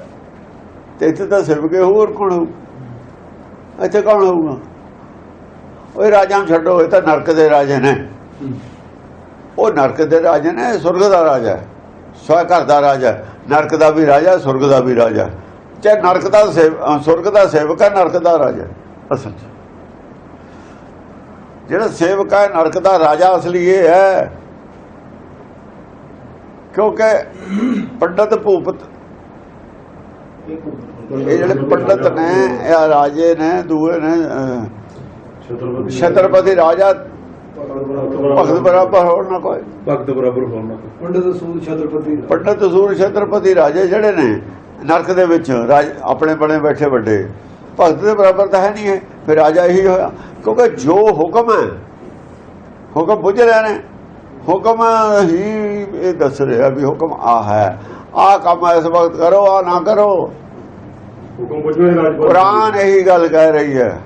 Speaker 2: ਤੇ ਇੱਥੇ ਤਾਂ ਸੇਵਕ ਹੈ, ਹੋਰ ਕੌਣ ਹੋ ਇੱਥੇ ਕੌਣ ਹੋਊਗਾ? ਓਏ ਰਾਜਾਂ ਨੂੰ ਛੱਡੋ ਇਹ ਤਾਂ ਨਰਕ ਦੇ ਰਾਜੇ ਨੇ। ਉਹ ਨਰਕ ਦੇ ਰਾਜੇ ਨੇ ਸੁਰਗ ਦਾ ਰਾਜਾ ਹੈ। ਸਵਾ ਘਰ ਦਾ ਰਾਜਾ ਨਰਕ ਦਾ ਵੀ ਰਾਜਾ ਸੁਰਗ ਦਾ ਵੀ ਰਾਜਾ ਚਾਹੇ ਨਰਕ ਦਾ ਸੇਵ- ਸੁਰਗ ਦਾ ਸੇਵਕ ਹੈ ਨਰਕ ਦਾ ਰਾਜਾ ਅਸਲ 'ਚ। ਜਿਹੜਾ ਸੇਵਕ ਹੈ ਨਰਕ ਦਾ ਰਾਜਾ ਅਸਲੀ ਇਹ ਹੈ ਕਿਉਂਕਿ ਪੰਡਤ ਭੂਪਤ ਇਹ ਜਿਹੜੇ ਪੰਡਤ ਨੇ ਇਹ ਰਾਜੇ ਨੇ ਦੂਏ ਨੇ ਛਤਰਪਤੀ ਰਾਜਾ ਭਗਤ ਬਰਾਬਰ ਹੋਰ ਨਾ ਕੋਈ।
Speaker 1: ਭਗਤ ਬਰਾਬਰ ਹੋਣਾ
Speaker 3: ਪੰਡਤ ਸੂਰ ਛਤਰਪਤੀ
Speaker 2: ਪੰਡਤ ਸੂਰ ਛਤਰਪਤੀ ਰਾਜੇ ਜਿਹੜੇ ਨੇ ਨਰਕ ਦੇ ਵਿੱਚ ਰਾਜ ਆਪਣੇ ਬਣੇ ਬੈਠੇ ਵੱਡੇ ਭਗਤ ਦੇ ਬਰਾਬਰ ਤਾਂ ਹੈ ਨਹੀਂ ਹੈ ਫਿਰ ਰਾਜਾ ਇਹੀ ਹੋਇਆ। ਕਿਉਂਕਿ ਜੋ ਹੁਕਮ ਹੈ ਹੁਕਮ ਬੁੱਝ ਰਹੇ ਨੇ ਹੁਕਮ ਹੀ ਇਹ ਦੱਸ ਰਿਹਾ ਵੀ ਹੁਕਮ ਆ ਹੈ। ਆ ਕੰਮ ਇਸ ਵਕਤ ਕਰੋ ਆ ਨਾ ਕਰੋ।
Speaker 1: ਹੁਕਮ ਬੁਝੇ ਰਾਜ
Speaker 2: ਕੁਰਾਨ ਇਹੀ ਗੱਲ ਕਹਿ ਰਹੀ ਹੈ।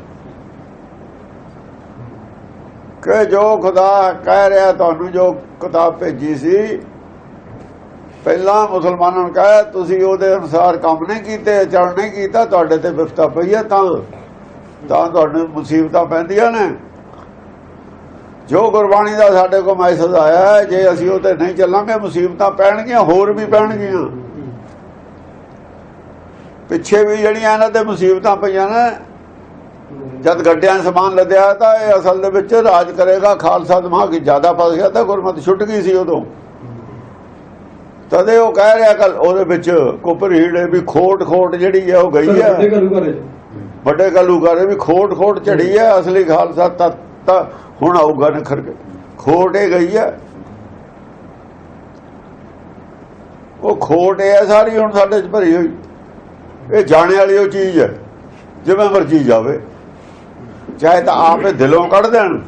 Speaker 2: ਕਿ ਜੋ ਖੁਦਾ ਕਹਿ ਰਿਹਾ ਤੁਹਾਨੂੰ ਜੋ ਕਿਤਾਬ ਭੇਜੀ ਸੀ ਪਹਿਲਾਂ ਮੁਸਲਮਾਨਾਂ ਨੂੰ ਕਹੇ ਤੁਸੀਂ ਉਹਦੇ ਅਨੁਸਾਰ ਕੰਮ ਨਹੀਂ ਕੀਤੇ ਚੜ ਨਹੀਂ ਕੀਤਾ ਤੁਹਾਡੇ ਤੇ ਵਿਫਤਾ ਪਈ ਹੈ ਤਾਂ ਤਾਂ ਤੁਹਾਨੂੰ ਮੁਸੀਬਤਾਂ ਪੈਂਦੀਆਂ ਨੇ। ਜੋ ਗੁਰਬਾਣੀ ਦਾ ਸਾਡੇ ਕੋਲ ਮੈਸੇਜ ਆਇਆ ਜੇ ਅਸੀਂ ਉਹ ਤੇ ਨਹੀਂ ਚੱਲਾਂਗੇ ਮੁਸੀਬਤਾਂ ਪੈਣਗੀਆਂ ਹੋਰ ਵੀ ਪੈਣਗੀਆਂ। ਪਿੱਛੇ ਵੀ ਜਿਹੜੀਆਂ ਇਹਨਾਂ ਤੇ ਮੁਸੀਬਤਾਂ ਪਈਆਂ ਨੇ ਜਦ ਗੱਡਿਆਂ ਸਮਾਨ ਲੱਦਿਆ ਤਾਂ ਇਹ ਅਸਲ ਦੇ ਵਿੱਚ ਰਾਜ ਕਰੇਗਾ ਖਾਲਸਾ ਦਿਮਾਗ ਜ਼ਿਆਦਾ ਫਸ ਗਿਆ ਤਾਂ ਗੁਰਮਤ ਛੁੱਟ ਗਈ ਸੀ ਉਦੋਂ। ਤਦੇ ਉਹ ਕਹਿ ਰਿਹਾ ਕੱਲ ਉਹਦੇ ਵਿੱਚ ਕੁਪਰ ਹੀੜੇ ਵੀ ਖੋਟ ਖੋਟ ਜਿਹੜੀ ਹੈ ਉਹ ਗਈ ਹੈ। ਵੱਡੇ ਗੱਲੂ ਕਰੇ ਵੀ ਖੋਟ ਖੋਟ ਝੜੀ ਹੈ ਅਸਲੀ ਖਾਲਸਾ ਤੱਤ ਤਾਂ ਹੁਣ ਆਊਗਾ ਨਖਰ ਕੇ। ਖੋਟ ਇਹ ਗਈ ਹੈ ਉਹ ਖੋਟ ਇਹ ਹੈ ਸਾਰੀ, ਹੁਣ ਸਾਡੇ ਚ ਭਰੀ ਹੋਈ। ਇਹ ਜਾਣੇ ਵਾਲੀ ਉਹ ਚੀਜ਼ ਹੈ ਜਿਵੇਂ ਮਰਜ਼ੀ ਜਾਵੇ। ਚਾਹੇ ਤਾਂ ਆਪੇ ਦਿਲੋਂ ਕੱਢ ਦੇਣ।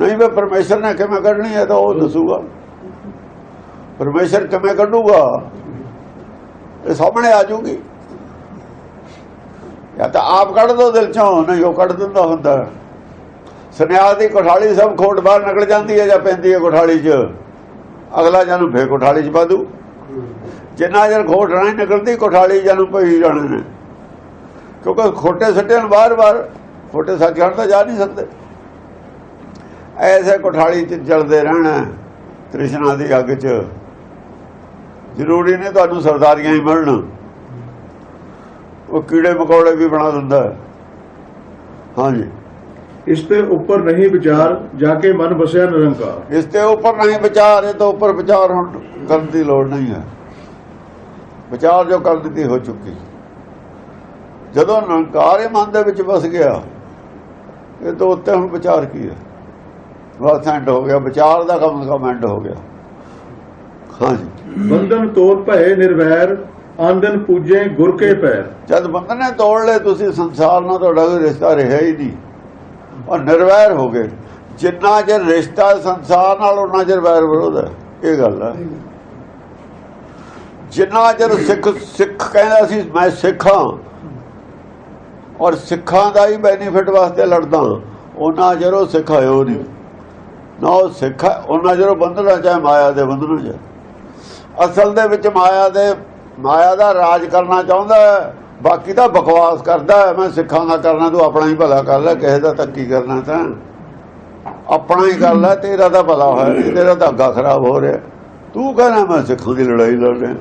Speaker 2: ਨਹੀਂ ਵੀ ਪਰਮੇਸ਼ਰ ਨੇ ਕਿਵੇਂ ਕੱਢਣੀ ਹੈ ਤਾਂ ਉਹ ਦੱਸੂਗਾ। ਪਰਮੇਸ਼ਰ ਕਿਵੇਂ ਕੱਢੂਗਾ? ਇਹ ਸਾਹਮਣੇ ਆ ਜੂਗੀ ਜਾਂ ਤਾਂ ਆਪ ਕੱਢ ਦੋ ਦਿਲ ਚੋਂ, ਨਹੀਂ ਉਹ ਕੱਢ ਦਿੰਦਾ ਹੁੰਦਾ। ਹੈ। ਦੀ ਕੋਠਾਲੀ ਸਭ ਖੋਟ ਬਾਹਰ ਨਿਕਲ ਜਾਂਦੀ ਹੈ ਜਾਂ ਪੈਂਦੀ ਹੈ ਕੋਠਾਲੀ 'ਚ? ਅਗਲਾ ਜਨ ਫੇਰ ਕੋਠਾਲੀ 'ਚ ਪਾਦੂ ਜਿੰਨਾ ਚਿਰ ਖੋਟ ਨਹੀਂ ਨਿਕਲਦੀ, ਕੋਠਾਲੀ ਜਨ ਪਈ ਜਾਣੇ ਨੇ। ਕਿਉਂਕਿ ਖੋਟੇ ਸੱਟੇ ਨੂੰ ਬਾਰ-ਬਾਰ ਖੋਟੇ ਸੱਚ ਹਣ ਤਾਂ ਜਾ ਨਹੀਂ ਸਕਦੇ। ਐਸੇ ਕੋਠਾਲੀ 'ਚ ਜਲਦੇ ਰਹਿਣਾ ਤ੍ਰਿਸ਼ਨਾ ਦੀ ਅੱਗ 'ਚ। ਜ਼ਰੂਰੀ ਨਹੀਂ ਤੁਹਾਨੂੰ ਸਰਦਾਰੀਆਂ ਹੀ ਮਿਲਣ ਉਹ ਕੀੜੇ ਮਕੌੜੇ ਵੀ ਬਣਾ ਦਿੰਦਾ ਹਾਂਜੀ।
Speaker 1: ਇਸ ਤੇ ਉੱਪਰ ਨਹੀਂ ਵਿਚਾਰ ਜਾ ਕੇ ਮਨ ਵਸਿਆ ਨਿਰੰਕਾਰ।
Speaker 2: ਇਸ ਤੇ ਉੱਪਰ ਨਹੀਂ ਵਿਚਾਰ ਇਹ ਤੋਂ ਉੱਪਰ ਵਿਚਾਰ ਹੁਣ ਕਰਨ ਦੀ ਲੋੜ ਨਹੀਂ ਹੈ। ਵਿਚਾਰ ਜੋ ਕਰ ਦਿੱਤੀ ਹੋ ਚੁੱਕੀ। ਜਦੋਂ ਨਿਰੰਕਾਰ ਇਹ ਮਨ ਦੇ ਵਿੱਚ ਵਸ ਗਿਆ ਇਹ ਤੋਂ ਉੱਤੇ ਹੁਣ ਵਿਚਾਰ ਕੀ ਹੈ? ਬਸ ਐਂਡ ਹੋ ਗਿਆ ਵਿਚਾਰ ਦਾ ਕੰਮ ਕੰਮ ਐਂਡ ਹੋ ਗਿਆ। ਹਾਂਜੀ
Speaker 1: ਬੰਧਨ ਤੋੜ ਭਏ ਨਿਰਵੈਰ ਆਂਦਨ ਪੂਜੇ ਗੁਰ ਕੇ ਪੈਰ।
Speaker 2: ਜਦ ਬੰਦੇ ਨੇ ਤੋੜ ਲਏ ਤੁਸੀਂ ਸੰਸਾਰ ਨਾਲ ਤੁਹਾਡਾ ਕੋਈ ਰਿਸ਼ਤਾ ਰਿਹਾ ਹੀ ਨਹੀਂ। ਔਰ ਨਿਰਵੈਰ ਹੋ ਗਏ। ਜਿੰਨਾ ਚਿਰ ਰਿਸ਼ਤਾ ਸੰਸਾਰ ਨਾਲ ਉਹਨਾਂ ਚਿਰ ਵੈਰ ਵਿਰੋਧ ਹੈ। ਇਹ ਗੱਲ ਹੈ। ਜਿੰਨਾ ਚਿਰ ਸਿੱਖ ਸਿੱਖ ਕਹਿੰਦਾ ਸੀ ਮੈਂ ਸਿੱਖ ਹਾਂ ਔਰ ਸਿੱਖਾਂ ਦਾ ਹੀ ਬੈਨੀਫਿਟ ਵਾਸਤੇ ਲੜਦਾ ਉਹਨਾਂ ਚਿਰ ਉਹ ਸਿੱਖ ਹੋਇਓ ਨਹੀਂ। ਨਾ ਉਹ ਸਿੱਖ ਹੈ, ਉਹਨਾਂ ਚਿਰ ਉਹ ਬੰਧਨਾਂ ਚਾਹੇ ਮਾਇਆ ਦੇ ਬੰਧਨਾਂ ਚ। ਅਸਲ ਦੇ ਵਿੱਚ ਮਾਇਆ ਦੇ ਮਾਇਆ ਦਾ ਰਾਜ ਕਰਨਾ ਚਾਹੁੰਦਾ ਹੈ। ਬਾਕੀ ਤਾਂ ਬਕਵਾਸ ਕਰਦਾ ਮੈਂ ਸਿੱਖਾਂ ਦਾ ਕਰਨਾ, ਤੂੰ ਆਪਣਾ ਹੀ ਭਲਾ ਕਰ ਲੈ, ਕਿਸੇ ਦਾ ਤਾਂ ਕਰਨਾ ਤਾਂ? ਆਪਣਾ ਹੀ ਕਰ ਲੈ, ਤੇਰਾ ਤਾਂ ਭਲਾ ਹੋਇਆ ਨਹੀਂ, ਤੇਰਾ ਧਾਗਾ ਖਰਾਬ ਹੋ ਰਿਹਾ। ਤੂੰ ਕਹਿੰਦਾ ਮੈਂ ਸਿੱਖਾਂ ਦੀ ਲੜਾਈ ਲੜ ਰਿਹਾ।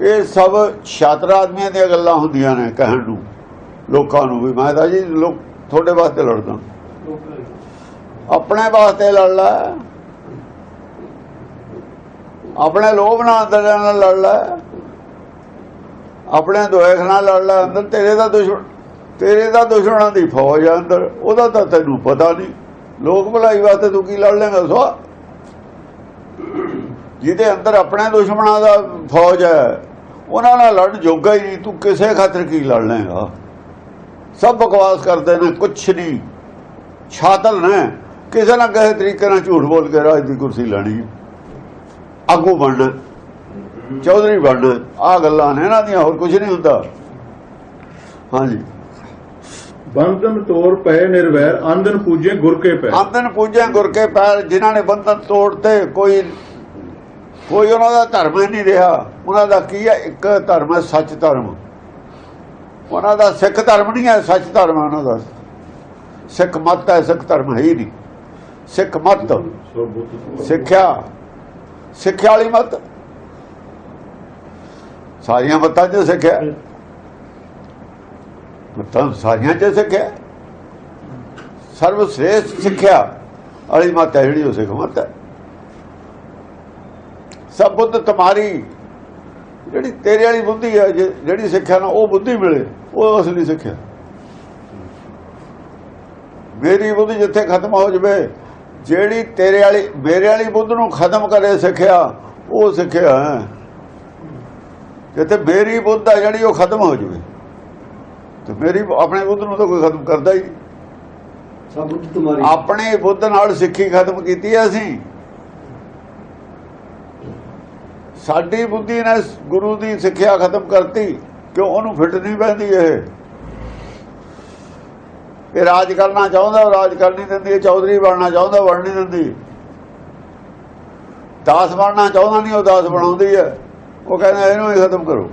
Speaker 2: ਇਹ ਸਭ ਛਾਤਰ ਆਦਮੀਆਂ ਦੀਆਂ ਗੱਲਾਂ ਹੁੰਦੀਆਂ ਨੇ ਕਹਿਣ ਨੂੰ। ਲੋਕਾਂ ਨੂੰ ਵੀ, ਮੈਂ ਤਾਂ ਜੀ ਲੋਕ ਤੁਹਾਡੇ ਵਾਸਤੇ ਲੜਦਾ। ਆਪਣੇ ਵਾਸਤੇ ਲੜ ਲੈ। ਆਪਣੇ ਲੋਭ ਨਾਲ ਅੰਦਰ ਨਾਲ ਲੜ ਲੈ। ਆਪਣੇ ਦੁਆਖ ਨਾਲ ਲੜ ਲੈ ਅੰਦਰ, ਤੇਰੇ ਦਾ ਦੁਸ਼ਮਣ ਤੇਰੇ ਦਾ ਦੁਸ਼ਮਣਾਂ ਦੀ ਫੌਜ ਆ ਅੰਦਰ, ਉਹਦਾ ਤਾਂ ਤੈਨੂੰ ਪਤਾ ਨਹੀਂ। ਲੋਕ ਭਲਾਈ ਵਾਸਤੇ ਤੂੰ ਕੀ ਲੜ ਲੇਗਾ ਸੋ। ਜਿਹਦੇ ਅੰਦਰ ਆਪਣੇ ਦੁਸ਼ਮਣਾਂ ਦਾ ਫੌਜ ਹੈ, ਉਹਨਾਂ ਨਾਲ ਲੜਨ ਜੋਗਾ ਹੀ ਨਹੀਂ, ਤੂੰ ਕਿਸੇ ਖਾਤਰ ਕੀ ਲੜ ਲੇਗਾ ਸਭ ਬਕਵਾਸ ਕਰਦੇ ਨੇ, ਕੁਛ ਨਹੀਂ। ਛਾਤਲ ਨੇ। ਕਿਸੇ ਨਾ ਕਿਸੇ ਤਰੀਕੇ ਨਾਲ ਝੂਠ ਬੋਲ ਕੇ ਰਾਜ ਦੀ ਕੁਰਸੀ ਲੈਣੀ ਆਗੂ ਬਣਨਾ। ਚੌਧਰੀ ਬਣਨਾ ਆ ਗੱਲਾਂ ਨੇ ਇਹਨਾਂ ਦੀਆਂ ਹੋਰ ਕੁਝ ਨਹੀਂ ਹੁੰਦਾ। ਹਾਂਜੀ।
Speaker 1: ਬੰਧਨ ਤੋੜ ਭਏ ਨਿਰਵੈਰ ਆਂਦਨ ਪੂਜੇ ਗੁਰ ਕੇ ਪੈਰ
Speaker 2: ਆਂਦਨ ਪੂਜੇ ਗੁਰ ਕੇ ਪੈਰ ਜਿਨ੍ਹਾਂ ਨੇ ਬੰਧਨ ਤੋੜਤੇ ਕੋਈ ਕੋਈ ਉਹਨਾਂ ਦਾ ਧਰਮ ਹੀ ਨਹੀਂ ਰਿਹਾ। ਉਹਨਾਂ ਦਾ ਕੀ ਹੈ? ਇੱਕ ਧਰਮ ਹੈ ਸੱਚ ਧਰਮ। ਉਹਨਾਂ ਦਾ ਸਿੱਖ ਧਰਮ ਨਹੀਂ ਹੈ ਸੱਚ ਧਰਮ ਹੈ ਉਹਨਾਂ ਦਾ। ਸਿੱਖ ਮਤ ਹੈ ਸਿੱਖ ਧਰਮ ਹੈ ਹੀ ਨਹੀਂ। ਸਿੱਖ ਮਤ। ਸਿੱਖਿਆ। ਸਿੱਖਿਆ ਵਾਲੀ ਮਤ। ਸਾਰੀਆਂ ਮਤਾਂ 'ਚ ਸਿੱਖਿਆ। ਮਤਾਂ ਸਾਰੀਆਂ 'ਚ ਸਿੱਖਿਆ। ਸਰਵ ਸ੍ਰੇਸ਼ਟ ਸਿੱਖਿਆ ਵਾਲੀ ਮਤ ਹੈ ਜਿਹੜੀ ਉਹ ਸਿੱਖ ਮਤ ਹੈ। ਸਭ ਬੁੱਧ ਤੁਮਾਰੀ ਜਿਹੜੀ ਤੇਰੇ ਵਾਲੀ ਬੁੱਧੀ ਹੈ ਜਿਹੜੀ ਸਿੱਖਿਆ ਨਾ ਉਹ ਬੁੱਧੀ ਮਿਲੇ ਉਹ ਅਸਲੀ ਸਿੱਖਿਆ। ਮੇਰੀ ਬੁੱਧ ਜਿੱਥੇ ਖਤਮ ਹੋ ਜਵੇ ਜਿਹੜੀ ਤੇਰੇ ਵਾਲੀ ਮੇਰੇ ਵਾਲੀ ਬੁੱਧ ਨੂੰ ਖਤਮ ਕਰੇ ਸਿੱਖਿਆ ਉਹ ਸਿੱਖਿਆ ਹੈ। ਜਿੱਥੇ ਮੇਰੀ ਬੁੱਧ ਹੈ ਜਿਹੜੀ ਉਹ ਖਤਮ ਹੋ ਜਵੇ ਤੇ ਮੇਰੀ ਆਪਣੇ ਬੁੱਧ ਨੂੰ ਤਾਂ ਕੋਈ ਖਤਮ ਕਰਦਾ ਹੀ
Speaker 3: ਸਭ ਬੁੱਧ
Speaker 2: ਆਪਣੇ ਬੁੱਧ ਨਾਲ ਸਿੱਖੀ ਖਤਮ ਕੀਤੀ ਹੈ ਅਸੀਂ। ਸਾਡੀ ਬੁੱਧੀ ਨੇ ਗੁਰੂ ਦੀ ਸਿੱਖਿਆ ਖਤਮ ਕਰਤੀ ਕਿਉਂ ਉਹਨੂੰ ਫਿੱਟ ਨਹੀਂ ਪੈਂਦੀ ਇਹ? ਇਹ ਰਾਜ ਕਰਨਾ ਚਾਹੁੰਦਾ ਉਹ ਰਾਜ ਕਰ ਨਹੀਂ ਦਿੰਦੀ ਚੌਧਰੀ ਬਣਨਾ ਚਾਹੁੰਦਾ ਬਣ ਨਹੀਂ ਦਿੰਦੀ। ਦਾਸ ਬਣਨਾ ਚਾਹੁੰਦਾ ਨਹੀਂ ਉਹ ਦਾਸ ਬਣਾਉਂਦੀ ਹੈ। ਉਹ ਕਹਿੰਦਾ ਇਹਨੂੰ ਹੀ ਖਤਮ ਕਰੋ।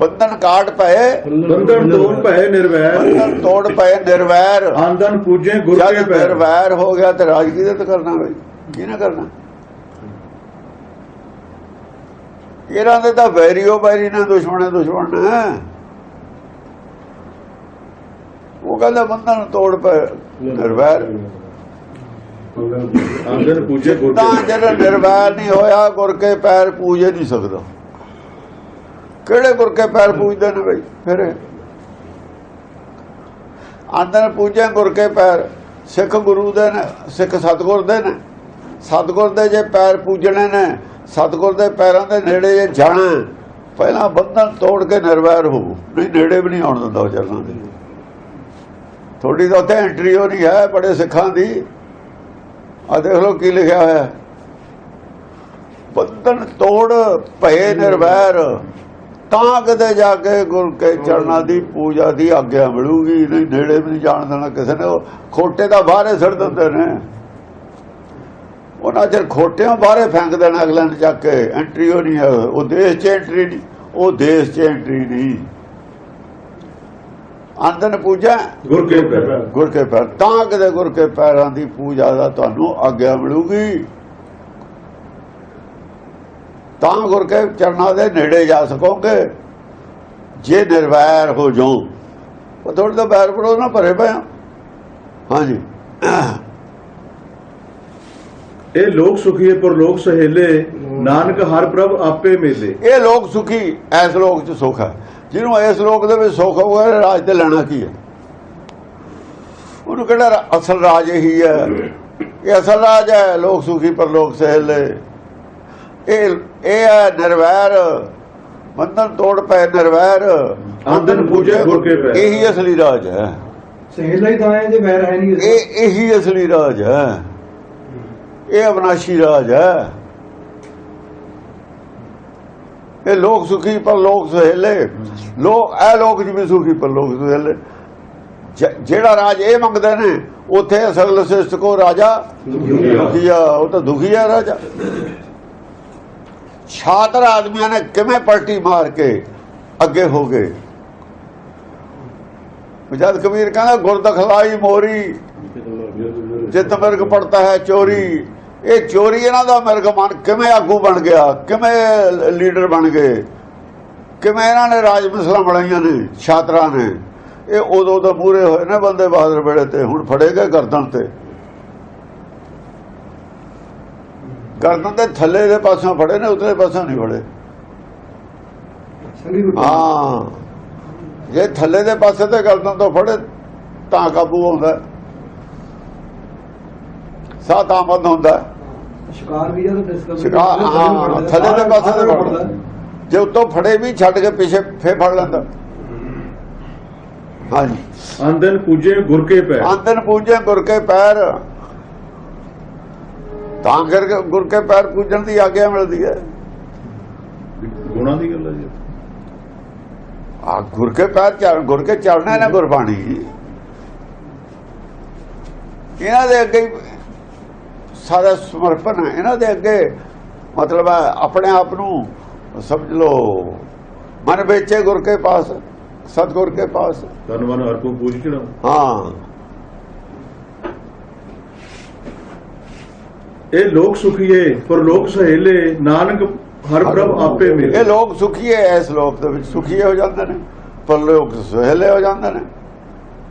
Speaker 2: ਬੰਧਨ ਕਾਟ ਪਏ।
Speaker 1: ਬੰਧਨ ਤੋੜ ਭੈ ਨਿਰਵੈਰ।
Speaker 2: ਬੰਧਨ ਤੋੜ ਪਏ ਨਿਰਵੈਰ।
Speaker 1: ਆਂਦਨ ਪੂਜੇ ਗੁਰ ਕੇ ਪੈਰ।
Speaker 2: ਨਿਰਵੈਰ ਹੋ ਗਿਆ ਤੇ ਰਾਜ ਕਿਹਦੇ ਤੇ ਕਰਨਾ ਬਈ। ਕਿਹਨੇ ਕਰਨਾ? ਇਹਨਾਂ ਦੇ ਤਾਂ ਵੈਰੀਓ ਵੈਰੀ ਨੇ ਦੁਸ਼ਮਣੇ ਦੁਸ਼ਮਣ ਉਹ ਕਹਿੰਦਾ ਬੰਧਨ ਤੋੜ ਪਏ ਨਿਰਵੈਰ।
Speaker 1: ਆਂਦਨ ਪੂਜੇ ਗੁਰ
Speaker 2: ਤਾਂ
Speaker 1: ਕੇ
Speaker 2: ਨਿਰਵੈਰ ਨਹੀਂ ਹੋਇਆ, ਗੁਰ ਕੇ ਪੈਰ ਪੂਜੇ ਨਹੀਂ ਸਕਦਾ। ਕਿਹੜੇ ਗੁਰ ਕੇ ਪੈਰ ਪੂਜਦੇ ਨੇ ਬਈ? ਫਿਰ ਆਂਦਰ ਪੂਜੇ, ਗੁਰ ਕੇ ਪੈਰ ਸਿੱਖ ਗੁਰੂ ਦੇ ਨੇ, ਸਿੱਖ ਸਤਗੁਰ ਦੇ ਨੇ। ਸਤਗੁਰ ਦੇ ਜੇ ਪੈਰ ਪੂਜਣੇ ਨੇ, ਸਤਗੁਰ ਦੇ ਪੈਰਾਂ ਦੇ ਨੇੜੇ ਜੇ ਜਾਣਾ ਪਹਿਲਾਂ ਬੰਧਨ ਤੋੜ ਕੇ ਨਿਰਵੈਰ ਹੋ। ਨਹੀਂ, ਨੇੜੇ ਵੀ ਨਹੀਂ ਆਉਣ ਦਿੰਦਾ ਉਹ ਚਰਨਾਂ ਦੇ। ਥੋੜੀ ਤਾਂ ਉੱਥੇ ਐਂਟਰੀ ਹੋ ਨਹੀਂ ਹੈ ਬੜੇ ਸਿੱਖਾਂ ਦੀ। ਆ ਦੇਖ ਲਓ ਕੀ ਲਿਖਿਆ ਹੋਇਆ। ਬੰਧਨ ਤੋੜ ਭਏ ਨਿਰਵੈਰ। ਤਾਂ ਕਿਤੇ ਜਾ ਕੇ ਗੁਰ ਕੇ ਚਰਨਾਂ ਦੀ ਪੂਜਾ ਦੀ ਆਗਿਆ ਮਿਲੂਗੀ ਨਹੀਂ ਨੇੜੇ ਵੀ ਨਹੀਂ ਜਾਣ ਦੇਣਾ ਕਿਸੇ ਨੇ। ਉਹ ਖੋਟੇ ਦਾ ਬਾਹਰੇ ਛੱਡ ਦਿੰਦੇ ਨੇ। ਉਹਨਾਂ ਚਿਰ ਖੋਟਿਆਂ ਬਾਹਰੇ ਫੈਂਕ ਦੇਣਾ ਅਗਲੇ ਨੇ ਚੱਕ ਕੇ। ਐਂਟਰੀ ਹੋਣੀ ਹੈ, ਉਹ ਦੇਸ਼ 'ਚ ਐਂਟਰੀ ਨਹੀਂ। ਉਹ ਦੇਸ਼ 'ਚ ਐਂਟਰੀ ਨਹੀਂ। ਆਂਦਨ ਪੂਜਾ
Speaker 1: ਗੁਰ ਕੇ ਪੈਰ
Speaker 2: ਗੁਰ ਕੇ ਪੈਰ ਤਾਂ ਕਿਤੇ ਗੁਰ ਕੇ ਪੈਰਾਂ ਦੀ ਪੂਜਾ ਦਾ ਤੁਹਾਨੂੰ ਆਗਿਆ ਮਿਲੂਗੀ। ਤਾਂ ਗੁਰ ਕੇ ਚਰਨਾਂ ਦੇ ਨੇੜੇ ਜਾ ਸਕੋਗੇ। ਜੇ ਨਿਰਵੈਰ ਹੋ ਜਾਓ ਉਹ ਥੋੜੇ ਤਾਂ ਬੈਰ ਪੜੋ ਨਾ ਭਰੇ ਪਏ ਆ। ਹਾਂਜੀ।
Speaker 1: ਇਹ ਲੋਕ ਸੁਖੀਏ ਪਰ ਲੋਕ ਸਹੇਲੇ। ਨਾਨਕ ਹਰ ਪ੍ਰਭ ਆਪੇ ਮੇਲੇ।
Speaker 2: ਇਹ ਲੋਕ ਸੁਖੀ ਐਸ ਲੋਕ ਚ ਸੁਖ ਹੈ। ਜਿਹਨੂੰ ਇਸ ਲੋਕ ਦੇ ਵਿੱਚ ਸੁਖ ਹੋਊਗਾ ਰਾਜ ਤੇ ਲੈਣਾ ਕੀ ਹੈ? ਉਹਨੂੰ ਕਿਹੜਾ ਅਸਲ ਰਾਜ ਇਹੀ ਹੈ? ਇਹ ਅਸਲ ਰਾਜ ਹੈ ਲੋਕ ਸੁਖੀ ਪਰ ਲੋਕ ਸਹਿਲੇ ਇਹ ਇਹ ਹੈ ਨਿਰਵੈਰ। ਬੰਧਨ ਤੋੜ ਪਏ ਨਿਰਵੈਰ।
Speaker 1: ਆਂਦਨ ਪੂਜੇ ਗੁਰ ਕੇ ਪੈਰ।
Speaker 2: ਇਹੀ ਅਸਲੀ ਰਾਜ ਹੈ।
Speaker 3: ਸਹੇਲਾ ਹੀ ਤਾਂ ਹੈ ਜੇ ਵੈਰ ਹੈ ਨਹੀਂ।
Speaker 2: ਇਹ ਇਹੀ ਅਸਲੀ ਰਾਜ ਹੈ। ਇਹ ਅਵਨਾਸ਼ੀ ਰਾਜ ਹੈ। ਇਹ ਲੋਕ ਸੁਖੀ ਪਰ ਲੋਕ ਸਹੇਲੇ। ਲੋਕ ਇਹ ਲੋਕ ਜਿਵੇਂ ਸੁਖੀ ਪਰ ਲੋਕ ਸਹੇਲੇ। ਜਿਹੜਾ ਰਾਜ ਇਹ ਮੰਗਦੇ ਨੇ, ਉਥੇ ਅਸਲ ਸਿਸਟ ਕੋ ਰਾਜਾ ਦੁਖੀਆ ਉਹ ਤਾਂ ਦੁਖੀਆ ਰਾਜਾ। ਛਾਤਰ ਆਦਮੀਆਂ ਨੇ ਕਿਵੇਂ ਪਲਟੀ ਮਾਰ ਕੇ ਅੱਗੇ ਹੋ ਗਏ? ਜਦ ਕਬੀਰ ਕਹਿੰਦਾ, ਗੁਰਦਖਲਾਈ ਮੋਰੀ ਜਿਤ ਮਿਰਗ ਪੜਤਾ ਹੈ ਚੋਰੀ। ਇਹ ਚੋਰੀ ਇਹਨਾਂ ਦਾ ਮਿਰਗ ਮਨ ਕਿਵੇਂ ਆਗੂ ਬਣ ਗਿਆ? ਕਿਵੇਂ ਲੀਡਰ ਬਣ ਗਏ? ਕਿਵੇਂ ਇਹਨਾਂ ਨੇ ਰਾਜ ਮਿਸਲਾਂ ਬਣਾਈਆਂ ਨੇ ਛਾਤਰਾਂ ਨੇ? ਇਹ ਉਦੋਂ ਤੋਂ ਪੂਰੇ ਹੋਏ ਨੇ ਬੰਦੇ ਬਹਾਦਰ ਵੇਲੇ ਤੇ ਹੁਣ ਫੜੇ ਗਏ ਗਰਦਨ ਤੇ। ਗਰਦਨ ਦੇ ਥੱਲੇ ਦੇ ਪਾਸੋਂ ਫੜੇ ਨੇ ਉਤਲੇ ਪਾਸੋਂ ਨਹੀਂ ਫੜੇ। ਹਾਂ। ਜੇ ਥੱਲੇ ਦੇ ਪਾਸੇ ਤੇ ਗਰਦਨ ਤੋਂ ਫੜੇ ਤਾਂ ਕਾਬੂ ਆਉਂਦਾ। ਸਾਹ ਤਾਂ ਬੰਦ ਹੁੰਦਾ।
Speaker 3: ਸ਼ਿਕਾਰ ਵੀ ਜਦੋਂ ਡਿਸਕਵਰ
Speaker 2: ਸ਼ਿਕਾਰ ਹਾਂ ਥੱਲੇ ਦੇ ਪਾਸੇ ਤੇ ਫੜਦਾ ਜੇ ਉੱਤੋਂ ਫੜੇ ਵੀ ਛੱਡ ਕੇ ਪਿੱਛੇ ਫੇ ਫੜ ਲੈਂਦਾ। ਹਾਂਜੀ।
Speaker 1: ਆਂਦਨ ਪੂਜੇ ਗੁਰ ਕੇ ਪੈਰ।
Speaker 2: ਆਂਦਨ ਪੂਜੇ ਗੁਰ ਕੇ ਪੈਰ। ਤਾਂ ਕਰਕੇ ਗੁਰ ਕੇ ਪੈਰ ਪੂਜਣ ਦੀ ਆਗਿਆ ਮਿਲਦੀ ਹੈ।
Speaker 1: ਗੁਣਾ ਦੀ ਗੱਲ ਹੈ ਜੀ।
Speaker 2: ਆ ਗੁਰ ਕੇ ਪੈਰ ਚੜ ਗੁਰ ਕੇ ਚੜਨਾ ਨਾ ਗੁਰਬਾਣੀ। ਇਹਨਾਂ ਦੇ ਅੱਗੇ ਸਾਰਾ ਸਮਰਪਣ ਹੈ। ਇਹਨਾਂ ਦੇ ਅੱਗੇ ਮਤਲਬ ਹੈ ਆਪਣੇ ਆਪ ਨੂੰ ਸਮਝ ਲਓ। ਮਨ ਵੇਚੇ ਗੁਰ ਕੇ ਪਾਸ ਸਤਗੁਰ ਕੇ ਪਾਸ।
Speaker 1: ਤਨ ਮਨ ਹਰ ਕੋ ਪੂਜਣਾ
Speaker 2: ਹਾਂ।
Speaker 1: ਇਹ ਲੋਕ ਸੁਖੀਏ ਪਰ ਲੋਕ ਸਹੇਲੇ ਨਾਨਕ ਹਰ ਪ੍ਰਭ ਆਪੇ
Speaker 2: ਇਹ
Speaker 1: ਮਿਲੇ।
Speaker 2: ਲੋਕ ਸੁਖੀ ਹੈ ਇਸ ਲੋਕ ਦੇ ਵਿੱਚ ਸੁਖੀ ਹੋ ਜਾਂਦੇ ਨੇ ਪਰ ਲੋਕ ਸੁਹੇਲੇ ਹੋ ਜਾਂਦੇ ਨੇ।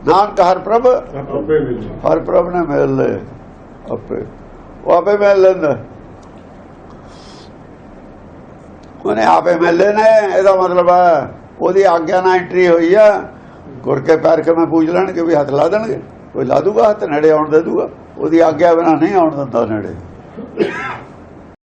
Speaker 2: ਨਾਨਕ ਹਰ ਪ੍ਰਭ
Speaker 1: ਆਪੇ ਮਿਲੇ।
Speaker 2: ਹਰ ਪ੍ਰਭ ਨੇ ਮਿਲ ਲਏ ਆਪੇ। ਉਹ ਆਪੇ ਮਿਲ ਲੈਂਦਾ। ਉਹਨੇ ਆਪੇ ਮਿਲ ਲਏ ਇਹਦਾ ਮਤਲਬ ਹੈ, ਉਹਦੀ ਆਗਿਆ ਨਾਲ ਐਂਟਰੀ ਹੋਈ ਆ, ਗੁਰ ਕੇ ਪੈਰ ਕੇ ਮੈਂ ਪੂਜ ਲੈਣਗੇ ਵੀ ਹੱਥ ਲਾ ਦੇਣਗੇ। ਕੋਈ ਲਾ ਦੂਗਾ, ਹੱਥ ਨੇੜੇ ਆਉਣ ਦੇ ਦੂਗਾ, ਉਹਦੀ ਆਗਿਆ ਬਿਨਾ ਨਹੀਂ ਆਉਣ ਦਿੰਦਾ ਨੇੜੇ।